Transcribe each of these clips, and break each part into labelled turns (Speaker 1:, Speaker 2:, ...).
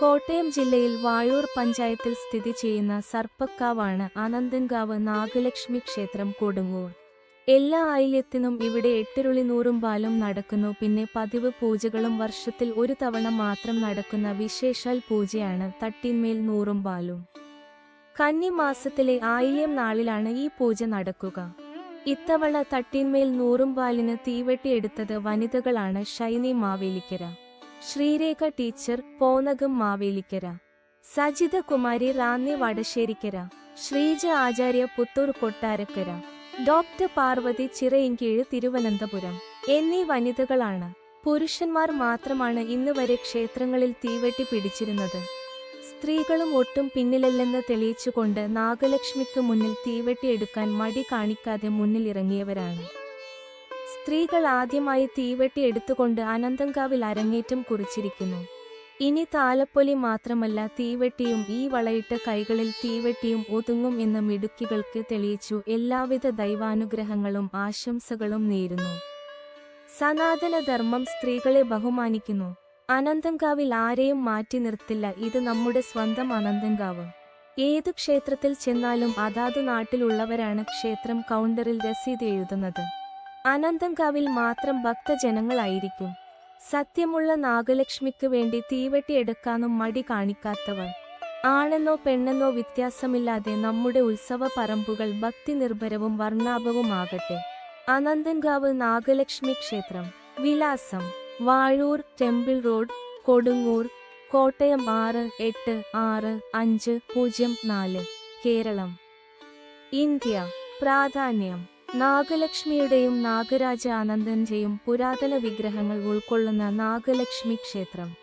Speaker 1: കോട്ടയം ജില്ലയിൽ വാഴൂർ പഞ്ചായത്തിൽ സ്ഥിതി ചെയ്യുന്ന സർപ്പക്കാവാണ് അനന്തൻകാവ് നാഗലക്ഷ്മി ക്ഷേത്രം കൊടുങ്ങൂർ. എല്ലാ ആയില്യത്തിനും ഇവിടെ എട്ടിരുളി നൂറും പാലും നടക്കുന്നു. പിന്നെ പതിവ് പൂജകളും വർഷത്തിൽ ഒരു തവണ മാത്രം നടക്കുന്ന വിശേഷാൽ പൂജയാണ് തട്ടിന്മേൽ നൂറും പാലും. കന്നിമാസത്തിലെ ആയില്യം നാളിലാണ് ഈ പൂജ നടക്കുക. ഇത്തവണ തട്ടിന്മേൽ നൂറും പാലിന് തീവെട്ടിയെടുത്തത് വനിതകളാണ് ഷൈനി മാവേലിക്കര. ശ്രീരേഖ ടീച്ചർ പോനകം മാവേലിക്കര. സജിത കുമാരി റാന്നി വടശ്ശേരിക്കര. ശ്രീജ ആചാര്യ പുത്തൂർ കൊട്ടാരക്കര. ഡോക്ടർ പാർവതി ചിറയിൻകീഴ് തിരുവനന്തപുരം. എന്നീ വനിതകളാണ്. പുരുഷന്മാർ മാത്രമാണ് ഇന്ന് വരെ ക്ഷേത്രങ്ങളിൽ തീവെട്ടി പിടിച്ചിരുന്നത്. സ്ത്രീകളും ഒട്ടും പിന്നിലല്ലെന്ന് തെളിയിച്ചുകൊണ്ട് നാഗലക്ഷ്മിക്ക് മുന്നിൽ തീവെട്ടിയെടുക്കാൻ മടി കാണിക്കാതെ മുന്നിലിറങ്ങിയവരാണ്. സ്ത്രീകൾ ആദ്യമായി തീവെട്ടി എടുത്തുകൊണ്ട് അനന്തങ്കാവിൽ അരങ്ങേറ്റം കുറിച്ചിരിക്കുന്നു. ഇനി താലപ്പൊലി മാത്രമല്ല തീവെട്ടിയും ഈ വളയിട്ട കൈകളിൽ തീവെട്ടിയും ഒതുങ്ങും എന്ന മിടുക്കികൾക്ക് തെളിയിച്ചു എല്ലാവിധ ദൈവാനുഗ്രഹങ്ങളും ആശംസകളും നേരുന്നു. സനാതനധർമ്മം സ്ത്രീകളെ ബഹുമാനിക്കുന്നു. അനന്തങ്കാവിൽ ആരെയും മാറ്റി നിർത്തില്ല ഇത് നമ്മുടെ സ്വന്തം അനന്തങ്കാവ്. ഏതു ക്ഷേത്രത്തിൽ ചെന്നാലും അതാതു നാട്ടിലുള്ളവരാണ് ക്ഷേത്രം കൗണ്ടറിൽ രസീത് എഴുതുന്നത്. അനന്തങ്കാവിൽ മാത്രം ഭക്തജനങ്ങളായിരിക്കും. സത്യമുള്ള നാഗലക്ഷ്മിക്ക് വേണ്ടി തീവെട്ടിയെടുക്കാനും മടി കാണിക്കാത്തവർ. ആണെന്നോ പെണ്ണെന്നോ വ്യത്യാസമില്ലാതെ നമ്മുടെ ഉത്സവ പറമ്പുകൾ ഭക്തി നിർഭരവും വർണാഭവുമാകട്ടെ. അനന്തൻകാവ് നാഗലക്ഷ്മി ക്ഷേത്രം വിലാസം വാഴൂർ ടെമ്പിൾ റോഡ് കൊടുങ്ങൂർ കോട്ടയം ആറ് എട്ട് ആറ് അഞ്ച് പൂജ്യം നാല് കേരളം. ഇന്ത്യ പ്രാധാന്യം. നാഗലക്ഷ്മിയുടെയും നാഗരാജ ആനന്ദന്റെയും പുരാതന വിഗ്രഹങ്ങൾ ഉൾക്കൊള്ളുന്ന നാഗലക്ഷ്മി ക്ഷേത്രം.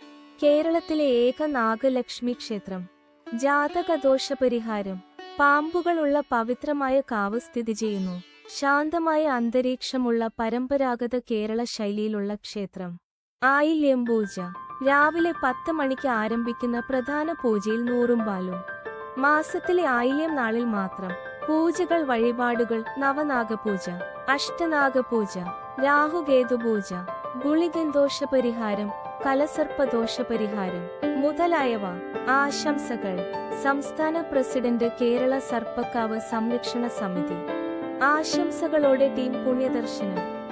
Speaker 1: കേരളത്തിലെ ഏക നാഗലക്ഷ്മി ക്ഷേത്രം. ജാതകദോഷ പരിഹാരം പാമ്പുകളുള്ള പവിത്രമായ കാവ് സ്ഥിതി ചെയ്യുന്നു. ശാന്തമായ അന്തരീക്ഷമുള്ള പരമ്പരാഗത കേരള ശൈലിയിലുള്ള ക്ഷേത്രം. ആയില്യം പൂജ. രാവിലെ പത്ത് മണിക്ക് ആരംഭിക്കുന്ന പ്രധാന പൂജയിൽ നൂറും പാലും. മാസത്തിലെ ആയില്യം നാളിൽ മാത്രം. പൂജകൾ വഴിപാടുകൾ നവനാഗപൂജ അഷ്ടനാഗപൂജ രാഹുകേതുപൂജ പൂജ ദോഷപരിഹാരം പരിഹാരം കലസർപ്പദോഷ പരിഹാരം മുതലായവ. ആശംസകൾ. സംസ്ഥാന പ്രസിഡന്റ് കേരള സർപ്പക്കാവ് സംരക്ഷണ സമിതി. ആശംസകളോടെ ടീം പുണ്യദർശനം.